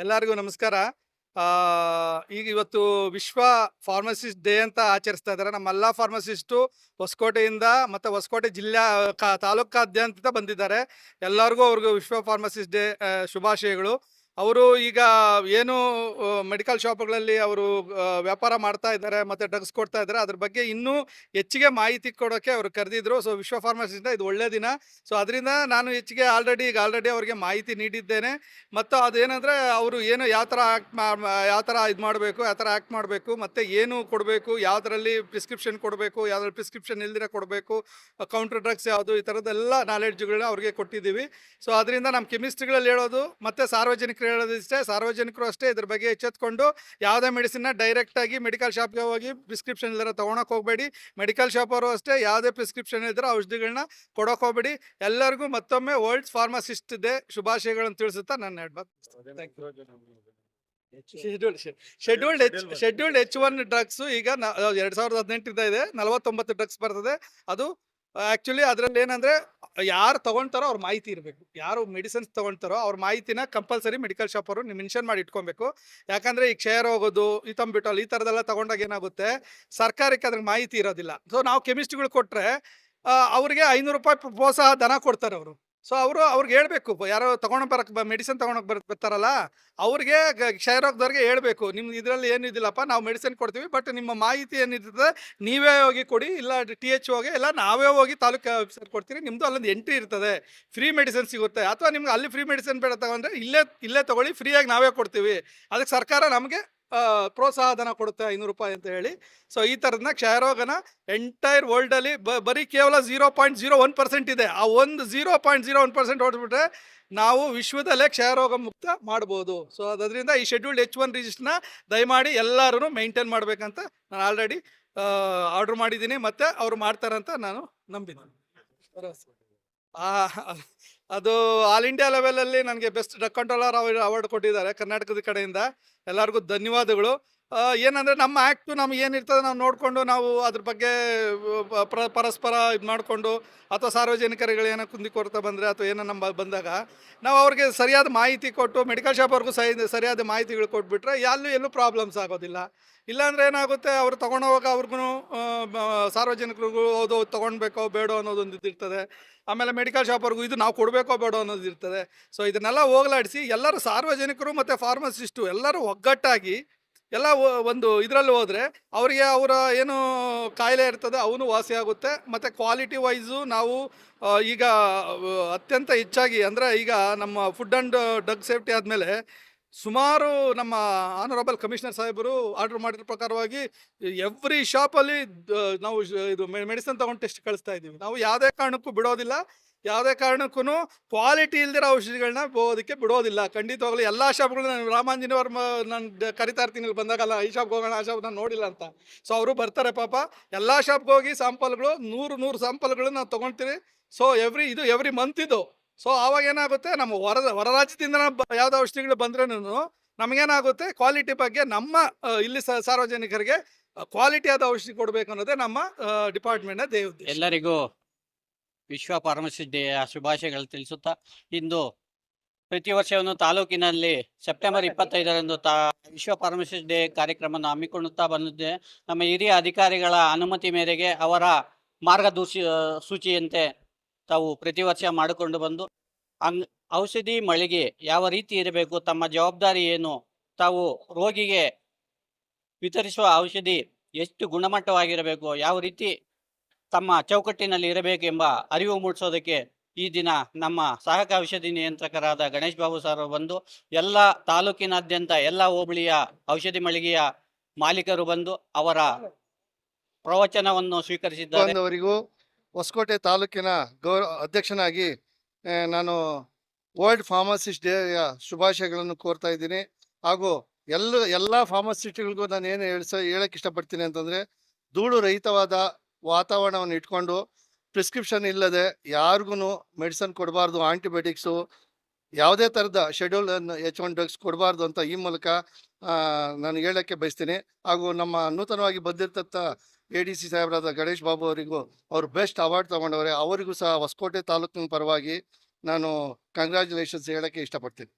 ಎಲ್ಲರಿಗೂ ನಮಸ್ಕಾರ. ಈಗ ಇವತ್ತು ವಿಶ್ವ ಫಾರ್ಮಸಿಸ್ಟ್ ಡೇ ಅಂತ ಆಚರಿಸ್ತಾ ಇದ್ದಾರೆ ನಮ್ಮೆಲ್ಲ ಫಾರ್ಮಸಿಸ್ಟು ಹೊಸಕೋಟೆಯಿಂದ ಮತ್ತು ಹೊಸಕೋಟೆ ಜಿಲ್ಲಾ, ಕಾ, ತಾಲೂಕಾದ್ಯಂತ ಬಂದಿದ್ದಾರೆ. ಎಲ್ಲರಿಗೂ ಅವ್ರಿಗೂ ವಿಶ್ವ ಫಾರ್ಮಸಿಸ್ಟ್ ಡೇ ಶುಭಾಶಯಗಳು. ಅವರು ಈಗ ಏನು ಮೆಡಿಕಲ್ ಶಾಪ್ಗಳಲ್ಲಿ ಅವರು ವ್ಯಾಪಾರ ಮಾಡ್ತಾ ಇದ್ದಾರೆ, ಮತ್ತು ಡ್ರಗ್ಸ್ ಕೊಡ್ತಾ ಇದ್ದಾರೆ. ಅದ್ರ ಬಗ್ಗೆ ಇನ್ನೂ ಹೆಚ್ಚಿಗೆ ಮಾಹಿತಿ ಕೊಡೋಕ್ಕೆ ಅವರು ಕರೆದಿದ್ರು. ಸೊ ವಿಶ್ವ ಫಾರ್ಮಸಿಯಿಂದ ಇದು ಒಳ್ಳೆಯ ದಿನ. ಸೊ ಅದರಿಂದ ನಾನು ಹೆಚ್ಚಿಗೆ ಆಲ್ರೆಡಿ ಈಗ ಆಲ್ರೆಡಿ ಅವರಿಗೆ ಮಾಹಿತಿ ನೀಡಿದ್ದೇನೆ. ಮತ್ತು ಅದೇನಂದರೆ ಅವರು ಏನು ಯಾವ ಥರ ಆ್ಯಕ್ಟ್ ಯಾವ ಥರ ಇದು ಮಾಡಬೇಕು, ಯಾವ ಥರ ಆ್ಯಕ್ಟ್ ಮಾಡಬೇಕು, ಮತ್ತು ಏನು ಕೊಡಬೇಕು, ಯಾವುದರಲ್ಲಿ ಪ್ರಿಸ್ಕ್ರಿಪ್ಷನ್ ಕೊಡಬೇಕು, ಯಾವುದ್ರಲ್ಲಿ ಪ್ರಿಸ್ಕ್ರಿಪ್ಷನ್ ಇಲ್ದಿರ ಕೊಡಬೇಕು ಕೌಂಟರ್ ಡ್ರಗ್ಸ್ ಯಾವುದು ಈ ಥರದ್ದೆಲ್ಲ ನಾಲೆಡ್ಜ್ಗಳನ್ನ ಅವ್ರಿಗೆ ಕೊಟ್ಟಿದ್ದೀವಿ. ಸೊ ಅದರಿಂದ ನಮ್ಮ ಕೆಮಿಸ್ಟ್ರಿಗಳಲ್ಲಿ ಹೇಳೋದು, ಮತ್ತು ಸಾರ್ವಜನಿಕರು ಹೇಳೋದು ಇಷ್ಟೇ ಸಾರ್ವಜನಿಕರು ಅಷ್ಟೇ ಇದ್ರ ಬಗ್ಗೆ ಎಚ್ಚೆತ್ಕೊಂಡು ಯಾವುದೇ ಮೆಡಿಸಿನ್ನ ಡೈರೆಕ್ಟಾಗಿ ಮೆಡಿಕಲ್ ಶಾಪ್ಗೆ ಹೋಗಿ ಪ್ರಿಸ್ಕ್ರಿಪ್ಷನ್ ಇಲ್ದಿರ ತೊಗೊಳಕ್ಕೆ ಹೋಗಬೇಡಿ. ಮೆಡಿಕಲ್ ಶಾಪ್ ಅವರು ಅಷ್ಟೇ ಯಾವುದೇ ಪ್ರಿಸ್ಕ್ರಿಪ್ಷನ್ ಇದ್ದರೆ ಔಷಧಿಗಳನ್ನ ಕೊಡೋಕೆ ಹೋಗಬೇಡಿ. ಎಲ್ಲರಿಗೂ ಮತ್ತೊಮ್ಮೆ ವರ್ಲ್ಡ್ ಫಾರ್ಮಸಿಸ್ಟ್ ಇದೆ ಶುಭಾಶಯಗಳನ್ನು ತಿಳಿಸುತ್ತಾ ನನ್ನ ಹೇಳ್ಬೇಕು schedule scheduled H scheduled H one drugs ಈಗ ಎರಡ್ ಸಾವಿರದ ಹದಿನೆಂಟರಿಂದ ಇದೆ. ನಲವತ್ತೊಂಬತ್ತು ಡ್ರಗ್ಸ್ ಬರ್ತದೆ. ಅದು ಆಕ್ಚುಲಿ ಅದ್ರಲ್ಲಿ ಏನಂದ್ರೆ, ಯಾರು ತಗೊಂತಾರೋ ಅವ್ರ ಮಾಹಿತಿ ಇರಬೇಕು. ಯಾರು ಮೆಡಿಸಿನ್ಸ್ ತಗೊಂತಾರೋ ಅವ್ರ ಮಾಹಿತಿನ ಕಂಪಲ್ಸರಿ ಮೆಡಿಕಲ್ ಶಾಪ್ ಅವರು ನೀವು ಮೆನ್ಷನ್ ಮಾಡಿ ಇಟ್ಕೊಬೇಕು. ಯಾಕಂದ್ರೆ ಈಗ ಕ್ಷಯ ಹೋಗೋದು ಈ ತಂಬಿಟಲ್ ಈ ಥರದೆಲ್ಲ ತಗೊಂಡಾಗ ಏನಾಗುತ್ತೆ? ಸರ್ಕಾರಕ್ಕೆ ಅದ್ರ ಮಾಹಿತಿ ಇರೋದಿಲ್ಲ. ಸೊ ನಾವು ಕೆಮಿಸ್ಟ್ರಿಗಳು ಕೊಟ್ರೆ ಅವರಿಗೆ ಅವ್ರಿಗೆ ಐನೂರು ರೂಪಾಯಿ ಪ್ರೋತ್ಸಾಹ ದನ ಕೊಡ್ತಾರೆ ಅವರು. ಸೊ, ಅವರು ಅವ್ರಿಗೆ ಹೇಳ್ಬೇಕು ಯಾರೋ ತಗೊಂಡ್ ಬರಕ್ ಮೆಡಿಸಿನ್ ತಗೊಂಡೋಗಿ ಬರ್, ಬರ್ತಾರಲ್ಲ, ಅವ್ರಿಗೆ ಕ್ಷಯರೋಗದವ್ರಿಗೆ ಹೇಳ್ಬೇಕು ನಿಮ್ಗೆ ಇದರಲ್ಲಿ ಏನಿದಿಲ್ಲಪ್ಪ ನಾವು ಮೆಡಿಸಿನ್ ಕೊಡ್ತೀವಿ, ಬಟ್ ನಿಮ್ಮ ಮಾಹಿತಿ ಏನಿರ್ತದೆ ನೀವೇ ಹೋಗಿ ಕೊಡಿ, ಇಲ್ಲ ಟಿ, ಎಚ್ ಹೋಗಿ ಇಲ್ಲ ನಾವೇ ಹೋಗಿ ತಾಲೂಕು ಆಫೀಸರ್ ಕೊಡ್ತೀರಿ ನಿಮ್ಮದು ಅಲ್ಲೊಂದು ಎಂಟ್ರಿ ಇರ್ತದೆ, ಫ್ರೀ ಮೆಡಿಸಿನ್ ಸಿಗುತ್ತೆ, ಅಥವಾ ನಿಮ್ಗೆ ಅಲ್ಲಿ ಫ್ರೀ ಮೆಡಿಸಿನ್ ಬೇಡ ತಗೊಂಡ್ರೆ, ಇಲ್ಲೇ ಇಲ್ಲೇ ತಗೊಳ್ಳಿ, ಫ್ರೀಯಾಗಿ ನಾವೇ ಕೊಡ್ತೀವಿ ಅದಕ್ಕೆ ಸರ್ಕಾರ ನಮಗೆ ಪ್ರೋತ್ಸಾಹ ಧನ ಕೊಡುತ್ತೆ ಐನೂರು ರೂಪಾಯಿ ಅಂತ ಹೇಳಿ. ಸೊ ಈ ಥರದನ್ನ ಕ್ಷಯರೋಗನ ಎಂಟೈರ್ ವರ್ಲ್ಡಲ್ಲಿ ಬ, ಬರೀ ಕೇವಲ zero point zero one percent ಇದೆ. ಆ ಒಂದು zero point zero one percent ಹೊಡೆದ್ಬಿಟ್ರೆ ನಾವು ವಿಶ್ವದಲ್ಲೇ ಕ್ಷಯರೋಗ ಮುಕ್ತ ಮಾಡ್ಬೋದು. ಸೊ ಅದರಿಂದ ಈ ಶೆಡ್ಯೂಲ್ಡ್ ಎಚ್ ಒನ್ ರಿಜಿಸ್ಟ್ನ ದಯಮಾಡಿ ಎಲ್ಲರೂ ಮೈಂಟೈನ್ ಮಾಡಬೇಕಂತ ನಾನು ಆಲ್ರೆಡಿ ಆರ್ಡ್ರ್ ಮಾಡಿದ್ದೀನಿ. ಮತ್ತು ಅವ್ರು ಮಾಡ್ತಾರಂತ ನಾನು ನಂಬಿದ್ದೀನಿ. ಅದು ಆಲ್ ಇಂಡಿಯಾ ಲೆವೆಲಲ್ಲಿ ನನಗೆ ಬೆಸ್ಟ್ ಡ್ರಗ್ ಕಂಟ್ರೋಲರ್ ಅವಾರ್ಡ್ ಕೊಟ್ಟಿದ್ದಾರೆ ಕರ್ನಾಟಕದ ಕಡೆಯಿಂದ. ಎಲ್ಲರಿಗೂ ಧನ್ಯವಾದಗಳು. ಏನಂದ್ರೆ ನಮ್ಮ ಆ್ಯಕ್ಟು ನಮ್ಗೆ ಏನಿರ್ತದೆ ನಾವು ನೋಡಿಕೊಂಡು ನಾವು ಅದ್ರ ಬಗ್ಗೆ ಪ್ರ ಪರಸ್ಪರ ಇದು ಮಾಡಿಕೊಂಡು ಅಥವಾ ಸಾರ್ವಜನಿಕರುಗಳು ಏನೋ ಕುಂದಿ ಕೊರತೆ ಬಂದರೆ ಅಥವಾ ಏನೋ ನಮ್ಮ ಬಂದಾಗ ನಾವು ಅವ್ರಿಗೆ ಸರಿಯಾದ ಮಾಹಿತಿ ಕೊಟ್ಟು ಮೆಡಿಕಲ್ ಶಾಪ್ ಅವ್ರಿಗೂ ಸರಿ ಸರಿಯಾದ ಮಾಹಿತಿಗಳು ಕೊಟ್ಬಿಟ್ರೆ ಎಲ್ಲೂ ಎಲ್ಲೂ ಪ್ರಾಬ್ಲಮ್ಸ್ ಆಗೋದಿಲ್ಲ. ಇಲ್ಲಾಂದ್ರೆ ಏನಾಗುತ್ತೆ ಅವ್ರು ತೊಗೊಂಡೋವಾಗ ಅವ್ರಿಗೂ ಸಾರ್ವಜನಿಕರಿಗೂ ಹೌದು ತೊಗೊಳ್ಬೇಕೋ ಬೇಡೋ ಅನ್ನೋದೊಂದು ಇದಿರ್ತದೆ ಆಮೇಲೆ ಮೆಡಿಕಲ್ ಶಾಪ್ ಅವ್ರಿಗೂ ಇದು ನಾವು ಕೊಡಬೇಕೋ ಬೇಡೋ ಅನ್ನೋದು ಇರ್ತದೆ. ಸೊ ಇದನ್ನೆಲ್ಲ ಹೋಗಲಾಡಿಸಿ ಎಲ್ಲರೂ ಸಾರ್ವಜನಿಕರು ಮತ್ತು ಫಾರ್ಮಸಿಸ್ಟು ಎಲ್ಲರೂ ಒಗ್ಗಟ್ಟಾಗಿ ಎಲ್ಲ ಒಂದು ಇದರಲ್ಲಿ ಹೋದರೆ ಅವರಿಗೆ ಅವರ ಏನು ಕಾಯಿಲೆ ಇರ್ತದೆ, ಅವನು ವಾಸಿ ಆಗುತ್ತೆ. ಮತ್ತು ಕ್ವಾಲಿಟಿ ವೈಸು ನಾವು ಈಗ ಅತ್ಯಂತ ಹೆಚ್ಚಾಗಿ ಅಂದರೆ ಈಗ ನಮ್ಮ ಫುಡ್ ಆ್ಯಂಡ್ ಡ್ರಗ್ ಸೇಫ್ಟಿ ಆದಮೇಲೆ ಸುಮಾರು ನಮ್ಮ ಆನರಬಲ್ ಕಮಿಷನರ್ ಸಾಹೇಬರು ಆರ್ಡರ್ ಮಾಡಿರೋ ಪ್ರಕಾರವಾಗಿ ಎವ್ರಿ ಶಾಪಲ್ಲಿ ನಾವು ಇದು ಮೆಡಿಸಿನ್ ತಗೊಂಡು ಟೆಸ್ಟ್ ಕಳಿಸ್ತಾ ಇದ್ದೀವಿ. ನಾವು ಯಾವುದೇ ಕಾರಣಕ್ಕೂ ಬಿಡೋದಿಲ್ಲ. ಯಾವುದೇ ಕಾರಣಕ್ಕೂ ಕ್ವಾಲಿಟಿ ಇಲ್ದಿರೋ ಔಷಧಿಗಳನ್ನ ಹೋಗೋದಕ್ಕೆ ಬಿಡೋದಿಲ್ಲ. ಖಂಡಿತವಾಗ್ಲೂ ಎಲ್ಲ ಶಾಪ್ಗಳು ನಾನು ರಾಮಾಂಜನಿ ವರ್ಮ ನಾನು ಕರಿತಾ ಇರ್ತೀನಿ ಇಲ್ಲಿ ಬಂದಾಗಲ್ಲ, ಈ ಶಾಪ್ಗೆ ಹೋಗೋಣ, ಆ ಶಾಪ್ ನಾನು ನೋಡಿಲ್ಲ ಅಂತ. ಸೊ ಅವರು ಬರ್ತಾರೆ ಪಾಪ. ಎಲ್ಲ ಶಾಪ್ಗೆ ಹೋಗಿ ಸ್ಯಾಂಪಲ್ಗಳು ನೂರು ನೂರು ಸ್ಯಾಂಪಲ್ಗಳು ನಾವು ಸೊ ಎವ್ರಿ ಇದು ಎವ್ರಿ ಮಂತ್ ಇದು. ಸೊ ಆವಾಗ ಏನಾಗುತ್ತೆ? ನಮ್ಮ ಹೊರ ಹೊರ ರಾಜ್ಯದಿಂದ ಯಾವ್ದು ಔಷಧಿಗಳು ಬಂದ್ರೂ ನಮಗೇನಾಗುತ್ತೆ? ಕ್ವಾಲಿಟಿ ಬಗ್ಗೆ ನಮ್ಮ ಇಲ್ಲಿ ಸಾರ್ವಜನಿಕರಿಗೆ ಕ್ವಾಲಿಟಿ ಆದ ಔಷಧಿ ಕೊಡಬೇಕು ಅನ್ನೋದೇ ನಮ್ಮ ಡಿಪಾರ್ಟ್ಮೆಂಟ್ನ ಉದ್ದೇಶ. ಎಲ್ಲರಿಗೂ ವಿಶ್ವ ಫಾರ್ಮಸಿ ಡೇ ಶುಭಾಶಯಗಳು ತಿಳಿಸುತ್ತಾ, ಇಂದು ಪ್ರತಿ ವರ್ಷವನ್ನು ತಾಲೂಕಿನಲ್ಲಿ ಸೆಪ್ಟೆಂಬರ್ ಇಪ್ಪತ್ತೈದರಂದು ತಾ, ವಿಶ್ವ ಫಾರ್ಮಸಿ ಡೇ ಕಾರ್ಯಕ್ರಮವನ್ನು ಹಮ್ಮಿಕೊಳ್ಳುತ್ತಾ ಬಂದಿದೆ. ನಮ್ಮ ಹಿರಿಯ ಅಧಿಕಾರಿಗಳ ಅನುಮತಿ ಮೇರೆಗೆ ಅವರ ಮಾರ್ಗದೂಸಿ ಸೂಚಿಯಂತೆ ತಾವು ಪ್ರತಿ ವರ್ಷ ಮಾಡಿಕೊಂಡು ಬಂದು ಅಂಗ್ ಔಷಧಿ ಮಳಿಗೆ ಯಾವ ರೀತಿ ಇರಬೇಕು, ತಮ್ಮ ಜವಾಬ್ದಾರಿ ಏನು, ತಾವು ರೋಗಿಗೆ ವಿತರಿಸುವ ಔಷಧಿ ಎಷ್ಟು ಗುಣಮಟ್ಟವಾಗಿರಬೇಕು, ಯಾವ ರೀತಿ ತಮ್ಮ ಚೌಕಟ್ಟಿನಲ್ಲಿ ಇರಬೇಕೆಂಬ ಅರಿವು ಮೂಡಿಸೋದಕ್ಕೆ ಈ ದಿನ ನಮ್ಮ ಸಹಕ ಔಷಧಿ ನಿಯಂತ್ರಕರಾದ ಗಣೇಶ್ ಬಾಬು ಸರ್ ಬಂದು ಎಲ್ಲ ತಾಲೂಕಿನಾದ್ಯಂತ ಎಲ್ಲ ಹೋಬಳಿಯ ಔಷಧಿ ಮಳಿಗೆಯ ಮಾಲೀಕರು ಬಂದು ಅವರ ಪ್ರವಚನವನ್ನು ಸ್ವೀಕರಿಸಿದ್ದಾರೆ. ಹೊಸಕೋಟೆ ತಾಲೂಕಿನ ಗೌರವ ಅಧ್ಯಕ್ಷನಾಗಿ ನಾನು ವರ್ಲ್ಡ್ ಫಾರ್ಮಸಿಸ್ಟ್ ಡೇಯ ಶುಭಾಶಯಗಳನ್ನು ಕೋರ್ತಾ ಇದ್ದೀನಿ. ಹಾಗೂ ಎಲ್ಲ ಎಲ್ಲ ಫಾರ್ಮಸಿಸ್ಟ್ಗಳಿಗೂ ನಾನು ಏನು ಹೇಳ್ಸ ಹೇಳಕ್ಕೆ ಇಷ್ಟಪಡ್ತೀನಿ ಅಂತಂದರೆ, ಧೂಳು ರಹಿತವಾದ ವಾತಾವರಣವನ್ನು ಇಟ್ಕೊಂಡು, ಪ್ರಿಸ್ಕ್ರಿಪ್ಷನ್ ಇಲ್ಲದೆ ಯಾರಿಗೂ ಮೆಡಿಸನ್ ಕೊಡಬಾರ್ದು, ಆಂಟಿಬಯೋಟಿಕ್ಸು ಯಾವುದೇ ಥರದ ಶೆಡ್ಯೂಲ್ ಎಚ್ ಒನ್ ಡ್ರಗ್ಸ್ ಕೊಡಬಾರ್ದು ಅಂತ ಈ ಮೂಲಕ ನಾನು ಹೇಳಕ್ಕೆ ಬಯಸ್ತೀನಿ. ಹಾಗೂ ನಮ್ಮ ನೂತನವಾಗಿ ಬಂದಿರ್ತಂಥ ಎ ಡಿ ಸಿ ಸಾಹೇಬರಾದ ಗಣೇಶ್ ಬಾಬು ಅವರಿಗೂ ಅವರು ಬೆಸ್ಟ್ ಅವಾರ್ಡ್ ತಗೊಂಡವ್ರೆ, ಅವರಿಗೂ ಸಹ ಹೊಸಕೋಟೆ ತಾಲೂಕಿನ ಪರವಾಗಿ ನಾನು ಕಂಗ್ರ್ಯಾಚುಲೇಷನ್ಸ್ ಹೇಳೋಕ್ಕೆ ಇಷ್ಟಪಡ್ತೀನಿ.